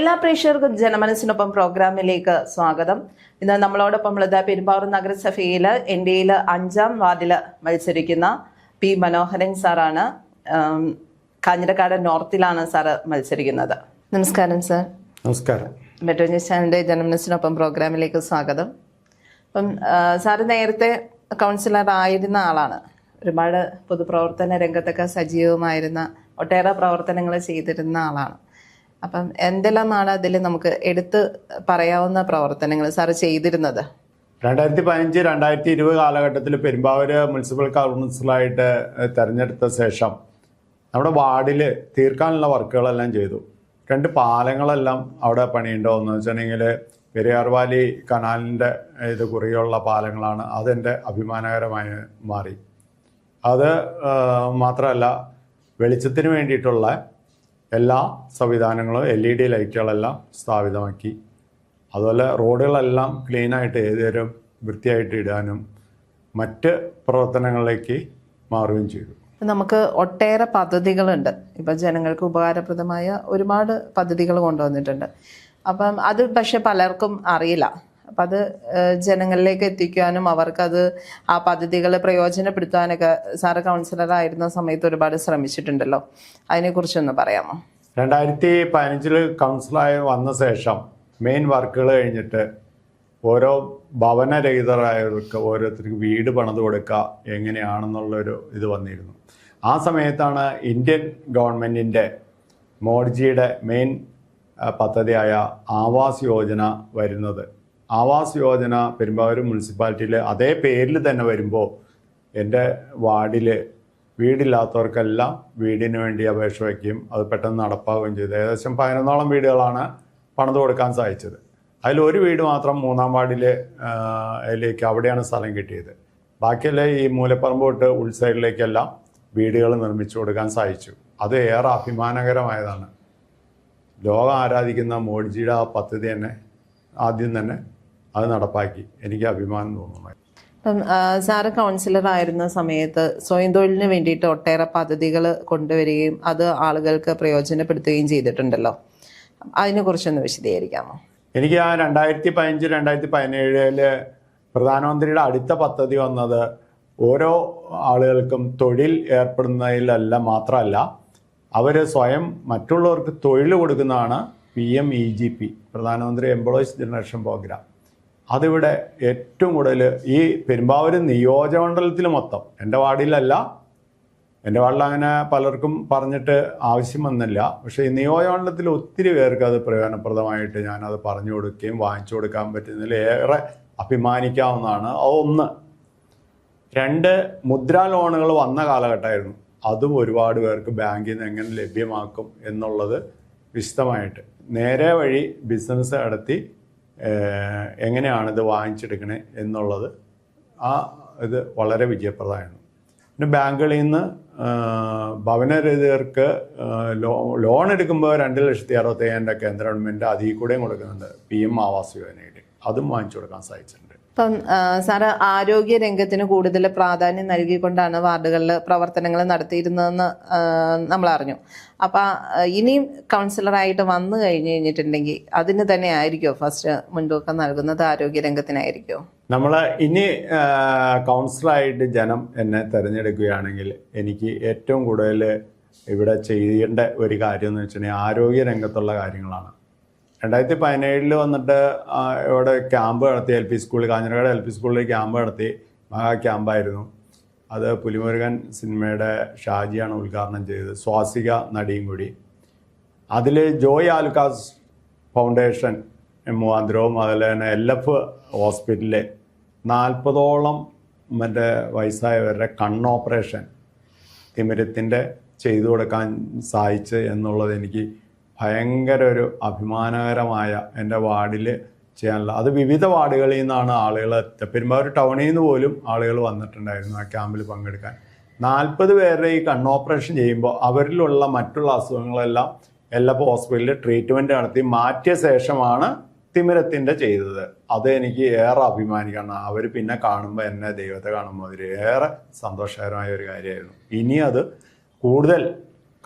എല്ലാ പ്രേക്ഷകർക്കും ജനമനസ്സിനൊപ്പം പ്രോഗ്രാമിലേക്ക് സ്വാഗതം. ഇന്ന് നമ്മളോടൊപ്പം ഉള്ളത് പെരുമ്പാവൂർ നഗരസഭയിൽ എൻ ഡിയിൽ അഞ്ചാം വാർഡിൽ മത്സരിക്കുന്ന പി മനോഹരൻ സാറാണ്. കാഞ്ഞിരക്കാട് നോർത്തിലാണ് സാറ് മത്സരിക്കുന്നത്. നമസ്കാരം സാർ. നമസ്കാരം. മെട്രോ ന്യൂസ് ചാനലിന്റെ ജനമനസ്സിനൊപ്പം പ്രോഗ്രാമിലേക്ക് സ്വാഗതം. അപ്പം സാർ സാറ് നേരത്തെ കൗൺസിലർ ആയിരുന്ന ആളാണ്. ഒരുപാട് പൊതുപ്രവർത്തന രംഗത്തൊക്കെ സജീവമായിരുന്ന ഒട്ടേറെ പ്രവർത്തനങ്ങൾ ചെയ്തിരുന്ന ആളാണ്. അപ്പം എന്തെല്ലാമാണ് അതിൽ നമുക്ക് എടുത്ത് പറയാവുന്ന പ്രവർത്തനങ്ങൾ സാർ ചെയ്തിരുന്നത്? രണ്ടായിരത്തി പതിനഞ്ച് രണ്ടായിരത്തി ഇരുപത് കാലഘട്ടത്തിൽ പെരുമ്പാവൂർ മുനിസിപ്പൽ കൗൺസിലായിട്ട് തെരഞ്ഞെടുത്ത ശേഷം നമ്മുടെ വാർഡിൽ തീർക്കാനുള്ള വർക്കുകളെല്ലാം ചെയ്തു. രണ്ട് പാലങ്ങളെല്ലാം അവിടെ പണിയുണ്ടോ. എന്ന് വെച്ചിട്ടുണ്ടെങ്കിൽ പെരിയാർ വാലി കനാലിന്റെ ഇത് കുറിയുള്ള പാലങ്ങളാണ്. അതെന്റെ അഭിമാനകരമായി മാറി. അത് മാത്രമല്ല വെളിച്ചത്തിന് വേണ്ടിയിട്ടുള്ള എല്ലാ സംവിധാനങ്ങളും എൽ ഇ ഡി ലൈറ്റുകളെല്ലാം സ്ഥാപിതമാക്കി. അതുപോലെ റോഡുകളെല്ലാം ക്ലീനായിട്ട് ഏതുതരം വൃത്തിയായിട്ട് ഇടാനും മറ്റ് പ്രവർത്തനങ്ങളിലേക്ക് മാറുകയും ചെയ്തു. നമുക്ക് ഒട്ടേറെ പദ്ധതികളുണ്ട്. ഇപ്പം ജനങ്ങൾക്ക് ഉപകാരപ്രദമായ ഒരുപാട് പദ്ധതികൾ കൊണ്ടുവന്നിട്ടുണ്ട്. അപ്പം അത് പക്ഷെ പലർക്കും അറിയില്ല. അപ്പം അത് ജനങ്ങളിലേക്ക് എത്തിക്കാനും അവർക്കത് ആ പദ്ധതികൾ പ്രയോജനപ്പെടുത്താനൊക്കെ സാറ് കൗൺസിലർ ആയിരുന്ന സമയത്ത് ഒരുപാട് ശ്രമിച്ചിട്ടുണ്ടല്ലോ. അതിനെക്കുറിച്ചൊന്ന് പറയാമോ? രണ്ടായിരത്തി പതിനഞ്ചിൽ കൗൺസിലായി വന്ന ശേഷം മെയിൻ വർക്കുകൾ കഴിഞ്ഞിട്ട് ഓരോ ഭവനരഹിതരായവർക്ക് ഓരോരുത്തർക്ക് വീട് പണിത് കൊടുക്കുക എങ്ങനെയാണെന്നുള്ളൊരു ഇത് വന്നിരുന്നു. ആ സമയത്താണ് ഇന്ത്യൻ ഗവൺമെന്റിന്റെ മോഡിജിയുടെ മെയിൻ പദ്ധതിയായ ആവാസ് യോജന വരുന്നത്. ആവാസ് യോജന പെരുമ്പാവൂർ മുനിസിപ്പാലിറ്റിയിൽ അതേ പേരിൽ തന്നെ വരുമ്പോൾ എന്റെ വാർഡിൽ വീടില്ലാത്തവർക്കെല്ലാം വീടിന് വേണ്ടി അപേക്ഷ വയ്ക്കുകയും അത് പെട്ടെന്ന് നടപ്പാവുകയും ചെയ്തു. ഏകദേശം പതിനൊന്നോളം വീടുകളാണ് പണിത് കൊടുക്കാൻ സാധിച്ചത്. അതിൽ ഒരു വീട് മാത്രം മൂന്നാം വാർഡിൽ അതിലേക്ക് അവിടെയാണ് സ്ഥലം കിട്ടിയത്. ബാക്കിയെല്ലാം ഈ മൂലപ്പറമ്പ് തൊട്ട് ഉൾസൈഡിലേക്കെല്ലാം വീടുകൾ നിർമ്മിച്ചു കൊടുക്കാൻ സാധിച്ചു. അത് ഏറെ അഭിമാനകരമായതാണ്. ലോകം ആരാധിക്കുന്ന മോഡിജിയുടെ ആ പദ്ധതി തന്നെ ആദ്യം തന്നെ അത് നടപ്പാക്കി. എനിക്ക് അഭിമാനം തോന്നുന്നു. ഇപ്പം സാറ് കൗൺസിലർ ആയിരുന്ന സമയത്ത് സ്വയം തൊഴിലിന് വേണ്ടിയിട്ട് ഒട്ടേറെ പദ്ധതികൾ കൊണ്ടുവരികയും അത് ആളുകൾക്ക് പ്രയോജനപ്പെടുത്തുകയും ചെയ്തിട്ടുണ്ടല്ലോ. അതിനെക്കുറിച്ചൊന്ന് വിശദീകരിക്കാമോ? എനിക്ക് ആ രണ്ടായിരത്തി പതിനഞ്ച് രണ്ടായിരത്തി പതിനേഴിൽ പ്രധാനമന്ത്രിയുടെ അടുത്ത പദ്ധതി വന്നത് ഓരോ ആളുകൾക്കും തൊഴിൽ ഏർപ്പെടുന്നതിലല്ല മാത്രമല്ല അവർ സ്വയം മറ്റുള്ളവർക്ക് തൊഴിൽ കൊടുക്കുന്നതാണ് P M E G P പ്രധാനമന്ത്രി എംപ്ലോയീസ് ജനറേഷൻ പ്രോഗ്രാം അതിവിടെ ഏറ്റവും കൂടുതൽ ഈ പെരുമ്പാവൂർ നിയോജകമണ്ഡലത്തിൽ മൊത്തം എന്റെ വാർഡിലല്ല. എന്റെ വാർഡിൽ അങ്ങനെ പലർക്കും പറഞ്ഞിട്ട് ആവശ്യം വന്നില്ല. പക്ഷേ ഈ നിയോജകമണ്ഡലത്തിൽ ഒത്തിരി പേർക്ക് അത് പ്രയോജനപ്രദമായിട്ട് ഞാനത് പറഞ്ഞു കൊടുക്കുകയും വാങ്ങിച്ചു കൊടുക്കാൻ പറ്റുന്നതിൽ ഏറെ അഭിമാനിക്കാവുന്നതാണ്. അതൊന്ന് രണ്ട് മുദ്ര ലോണുകൾ വന്ന കാലഘട്ടമായിരുന്നു. അതും ഒരുപാട് പേർക്ക് ബാങ്കിൽ നിന്ന് എങ്ങനെ ലഭ്യമാക്കും എന്നുള്ളത് വിശദമായിട്ട്. നേരെ വഴി ബിസിനസ് നടത്തി ഏഹ്, എങ്ങനെയാണ് ഇത് വാങ്ങിച്ചെടുക്കണേ എന്നുള്ളത് ആ ഇത് വളരെ വിജയപ്രദമായിരുന്നു. പിന്നെ ബാങ്കുകളിൽ നിന്ന് ഭവനരഹിതർക്ക് ലോ ലോൺ എടുക്കുമ്പോൾ രണ്ട് ലക്ഷത്തി അറുപത്തയ്യായിരം കേന്ദ്ര ഗവൺമെന്റ് അതിൽ കൂടെയും കൊടുക്കുന്നുണ്ട്. പി എം ആവാസ് യോജനയുടെ. അതും വാങ്ങിച്ചു കൊടുക്കാൻ സാധിച്ചിട്ടുണ്ട്. ഇപ്പം സാറ് ആരോഗ്യ രംഗത്തിന് കൂടുതൽ പ്രാധാന്യം നൽകിക്കൊണ്ടാണ് വാർഡുകളിൽ പ്രവർത്തനങ്ങൾ നടത്തിയിരുന്നതെന്ന് നമ്മൾ അറിഞ്ഞു അപ്പം ഇനിയും കൗൺസിലറായിട്ട് വന്നു കഴിഞ്ഞ് കഴിഞ്ഞിട്ടുണ്ടെങ്കിൽ അതിന് തന്നെ ആയിരിക്കുമോ ഫസ്റ്റ് മുൻതൂക്കം നൽകുന്നത് ആരോഗ്യ രംഗത്തിനായിരിക്കുമോ നമ്മൾ ഇനി കൗൺസിലറായിട്ട് ജനം എന്നെ തിരഞ്ഞെടുക്കുകയാണെങ്കിൽ എനിക്ക് ഏറ്റവും കൂടുതൽ ഇവിടെ ചെയ്യേണ്ട ഒരു കാര്യം എന്ന് വെച്ചിട്ടുണ്ടെങ്കിൽ ആരോഗ്യ രംഗത്തുള്ള കാര്യങ്ങളാണ്. രണ്ടായിരത്തി പതിനേഴിൽ വന്നിട്ട് ഇവിടെ ക്യാമ്പ് നടത്തി എൽ പി സ്കൂളിൽ കാഞ്ഞിരക്കാട് എൽ പി സ്കൂളിൽ ക്യാമ്പ് നടത്തി മഹാ ക്യാമ്പായിരുന്നു. അത് പുലിമുരുകൻ സിനിമയുടെ ഷാജിയാണ് ഉദ്ഘാടനം ചെയ്തത് സ്വാസിക നടിയും കൂടി. അതിൽ ജോയ് ആലുക്കാസ് ഫൗണ്ടേഷൻ മുഖാന്തരവും അതുപോലെ തന്നെ എൽ എഫ് ഹോസ്പിറ്റലിലെ നാൽപ്പതോളം മറ്റേ വയസ്സായവരുടെ കണ്ണോപ്പറേഷൻ തിമിരത്തിന്റെ ചെയ്തു കൊടുക്കാൻ സാധിച്ചു എന്നുള്ളത് എനിക്ക് ഭയങ്കര ഒരു അഭിമാനകരമായ എന്റെ വാർഡിൽ ചെയ്യാനുള്ള അത് വിവിധ വാർഡുകളിൽ നിന്നാണ് ആളുകൾ എത്തുക പെരുമ്പാവൂർ ടൗണിൽ നിന്ന് പോലും ആളുകൾ വന്നിട്ടുണ്ടായിരുന്നു ആ ക്യാമ്പിൽ പങ്കെടുക്കാൻ. നാൽപ്പത് പേരുടെ ഈ കണ്ണോപ്പറേഷൻ ചെയ്യുമ്പോൾ അവരിലുള്ള മറ്റുള്ള അസുഖങ്ങളെല്ലാം എല്ലാ ഹോസ്പിറ്റലിൽ ട്രീറ്റ്മെന്റ് നടത്തി മാറ്റിയ ശേഷമാണ് തിമിരത്തിന്റെ ചെയ്തത്. അത് എനിക്ക് ഏറെ അഭിമാനിക്കണം. അവർ പിന്നെ കാണുമ്പോൾ എന്നെ ദൈവത്തെ കാണുമ്പോൾ അതിൽ ഏറെ സന്തോഷകരമായ ഒരു കാര്യമായിരുന്നു. ഇനി അത് കൂടുതൽ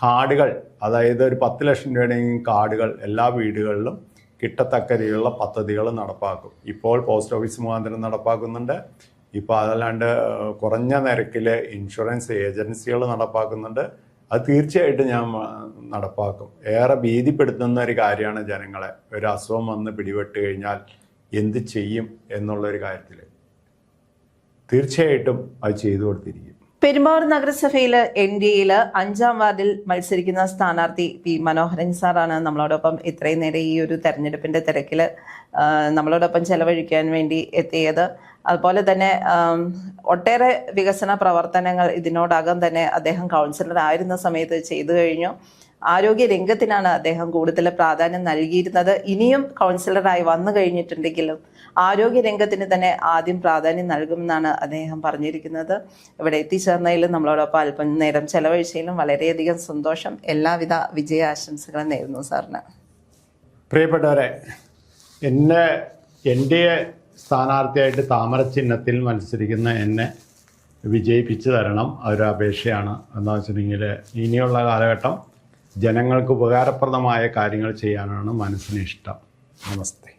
കാർഡുകൾ അതായത് ഒരു പത്ത് ലക്ഷം രൂപയുടെയെങ്കിലും കാർഡുകൾ എല്ലാ വീടുകളിലും കിട്ടത്തക്ക രീതിയിലുള്ള പദ്ധതികൾ നടപ്പാക്കും. ഇപ്പോൾ പോസ്റ്റ് ഓഫീസ് മുഖാന്തരം നടപ്പാക്കുന്നുണ്ട്. ഇപ്പോൾ അതല്ലാണ്ട് കുറഞ്ഞ നിരക്കിൽ ഇൻഷുറൻസ് ഏജൻസികൾ നടപ്പാക്കുന്നുണ്ട്. അത് തീർച്ചയായിട്ടും ഞാൻ നടപ്പാക്കും. ഏറെ ഭീതിപ്പെടുത്തുന്ന ഒരു കാര്യമാണ് ജനങ്ങളെ. ഒരു അസുഖം വന്ന് പിടിപെട്ട് കഴിഞ്ഞാൽ എന്ത് ചെയ്യും എന്നുള്ളൊരു കാര്യത്തിൽ തീർച്ചയായിട്ടും അത് ചെയ്തു കൊടുത്തിരിക്കും. പെരുമ്പാവൂർ നഗരസഭയിൽ എൻ ഡി എയിൽ അഞ്ചാം വാർഡിൽ മത്സരിക്കുന്ന സ്ഥാനാർത്ഥി പി മനോഹരൻ സാറാണ് നമ്മളോടൊപ്പം ഇത്രയും നേരം ഈ ഒരു തെരഞ്ഞെടുപ്പിന്റെ തിരക്കിൽ നമ്മളോടൊപ്പം ചെലവഴിക്കാൻ വേണ്ടി എത്തിയത്. അതുപോലെ തന്നെ ഒട്ടേറെ വികസന പ്രവർത്തനങ്ങൾ ഇതിനോടകം തന്നെ അദ്ദേഹം കൗൺസിലർ ആയിരുന്ന സമയത്ത് ചെയ്തു കഴിഞ്ഞു. ആരോഗ്യ രംഗത്തിനാണ് അദ്ദേഹം കൂടുതൽ പ്രാധാന്യം നൽകിയിരുന്നത്. ഇനിയും കൗൺസിലറായി വന്നു കഴിഞ്ഞിട്ടുണ്ടെങ്കിലും ആരോഗ്യ രംഗത്തിന് തന്നെ ആദ്യം പ്രാധാന്യം നൽകുമെന്നാണ് അദ്ദേഹം പറഞ്ഞിരിക്കുന്നത്. ഇവിടെ എത്തിച്ചേർന്നതിലും നമ്മളോടൊപ്പം അല്പം നേരം ചെലവഴിച്ചതിലും വളരെയധികം സന്തോഷം. എല്ലാവിധ വിജയാശംസകളും നേരുന്നു സാറിന്. പ്രിയപ്പെട്ടവരെ എന്നെ എന്റെ സ്ഥാനാർത്ഥിയായിട്ട് താമര ചിഹ്നത്തിൽ മത്സരിക്കുന്ന എന്നെ വിജയിപ്പിച്ചു തരണം അതൊരു അപേക്ഷയാണ്. എന്താ വെച്ചിട്ടുണ്ടെങ്കിൽ ഇനിയുള്ള കാലഘട്ടം ജനങ്ങൾക്ക് ഉപകാരപ്രദമായ കാര്യങ്ങൾ ചെയ്യാനാണ് മനസ്സിന് ഇഷ്ടം. നമസ്തേ.